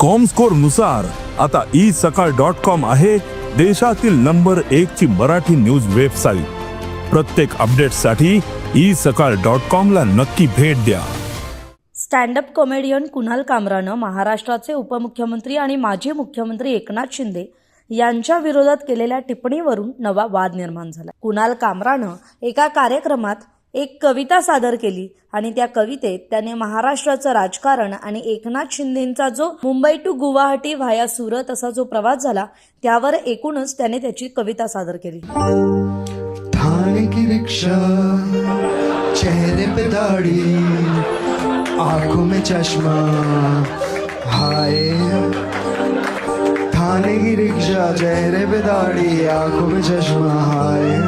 कॉमस्कोरनुसार आता ई सकाळ dot com आहे देशातील नंबर एक ची मराठी न्यूज वेबसाईट प्रत्येक अपडेटसाठी ई सकाळ डॉट कॉम ला नक्की भेट द्या. स्टँडअप कॉमेडियन कुणाल कामरानं महाराष्ट्राचे उपमुख्यमंत्री आणि माजी मुख्यमंत्री एकनाथ शिंदे यांच्या विरोधात केलेल्या टिप्पणीवरून नवा वाद निर्माण झाला. कुणाल कामरानं एका कार्यक्रमात एक कविता सादर केली आणि त्या कवितेत त्याने महाराष्ट्राचं राजकारण आणि एकनाथ शिंदेचा जो मुंबई टू गुवाहाटी व्हाया सुरत असा जो प्रवास झाला त्यावर एकूणच त्याने त्याची कविता सादर केली. थाने की चेहरे पे दाढ़ी आंखों में चश्मा हाय. थाने की रिक्शा चेहरे पे दाढ़ी आंखों में चश्मा हाय.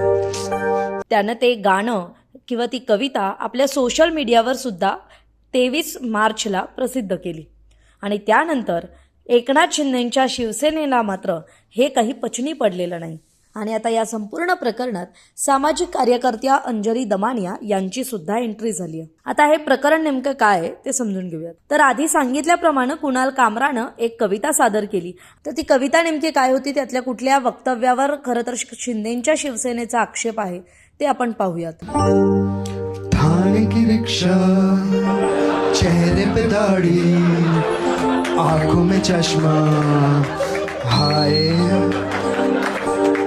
त्यानं ते गाणं किंवा ती कविता आपल्या सोशल मीडियावर सुद्धा तेवीस मार्चला प्रसिद्ध केली. आणि त्यानंतर एकनाथ शिंदेंच्या शिवसेनेला मात्र हे काही पचनी पडलेलं नाही. आणि आता या संपूर्ण प्रकरणात सामाजिक कार्यकर्त्या अंजली दमानिया यांची सुद्धा एंट्री झाली आहे. आता हे प्रकरण नेमकं काय आहे ते समजून घेऊयात. तर आधी सांगितल्याप्रमाणे कुणाल कामरानं एक कविता सादर केली. तर ती कविता नेमकी काय होती? त्यातल्या कुठल्या वक्तव्यावर खरं तर शिंदेंच्या शिवसेनेचा आक्षेप आहे? ते आपण पाहूयात. थाने की रिक्शा चेहरे पे दाढ़ी आंखों में चश्मा हाय.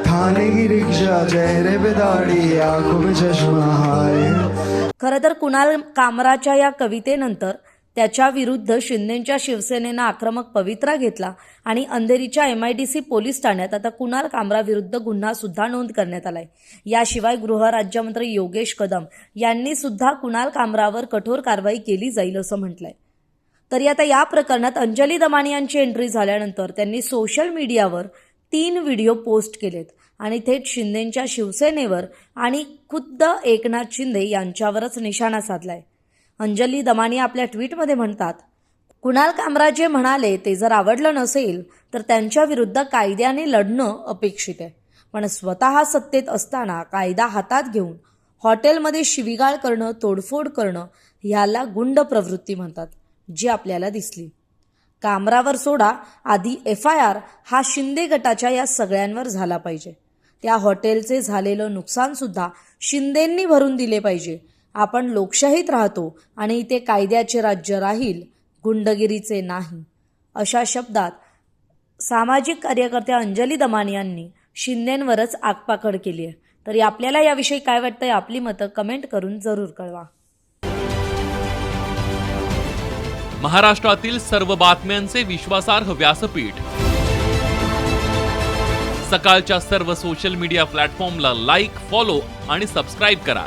थाने की रिक्शा चेहरे पे दाढ़ी आंखों में चश्मा हाय. खरं तर कुणाल कामराच्या या कवितेनंतर त्याच्या विरुद्ध शिंदेच्या शिवसेनेनं आक्रमक पवित्रा घेतला आणि अंधेरीच्या M I D C police ठाण्यात आता कुणाल कामराविरुद्ध गुन्हासुद्धा नोंद करण्यात आलाय. याशिवाय गृहराज्यमंत्री योगेश कदम यांनी सुद्धा कुणाल कामरावर कठोर कारवाई केली जाईल असं म्हटलंय. तरी आता या प्रकरणात अंजली दमानी यांची एंट्री झाल्यानंतर त्यांनी सोशल मीडियावर तीन व्हिडिओ पोस्ट केलेत आणि थेट शिंदेच्या शिवसेनेवर आणि खुद्द एकनाथ शिंदे यांच्यावरच निशाणा साधलाय. अंजली दमानी आपल्या ट्विटमध्ये म्हणतात कुणाल कामरा जे म्हणाले ते जर आवडलं नसेल तर त्यांच्या विरुद्ध कायद्याने लढणं अपेक्षित आहे. पण स्वतः सत्तेत असताना कायदा हातात घेऊन हॉटेलमध्ये शिवीगाळ करणं तोडफोड करणं ह्याला गुंड प्रवृत्ती म्हणतात जी आपल्याला दिसली. कामरावर सोडा आधी एफ आय आर हा शिंदे गटाच्या या सगळ्यांवर झाला पाहिजे. त्या हॉटेलचे झालेलं नुकसानसुद्धा शिंदेंनी भरून दिले पाहिजे. आपण लोकशाहीत राहतो आणि इथे कायद्याचे राज्य राहील गुंडगिरीचे नाही. अशा शब्दात सामाजिक कार्यकर्त्या अंजली दमानी यांनी शिंदेंवरच आगपाकड केली आहे. तरी आपल्याला याविषयी काय वाटतंय आपली मतं कमेंट करून जरूर कळवा. महाराष्ट्रातील सर्व बातम्यांचे विश्वासार्ह व्यासपीठ. सकाळच्या सर्व सोशल मीडिया प्लॅटफॉर्मला लाईक फॉलो आणि सबस्क्राईब करा.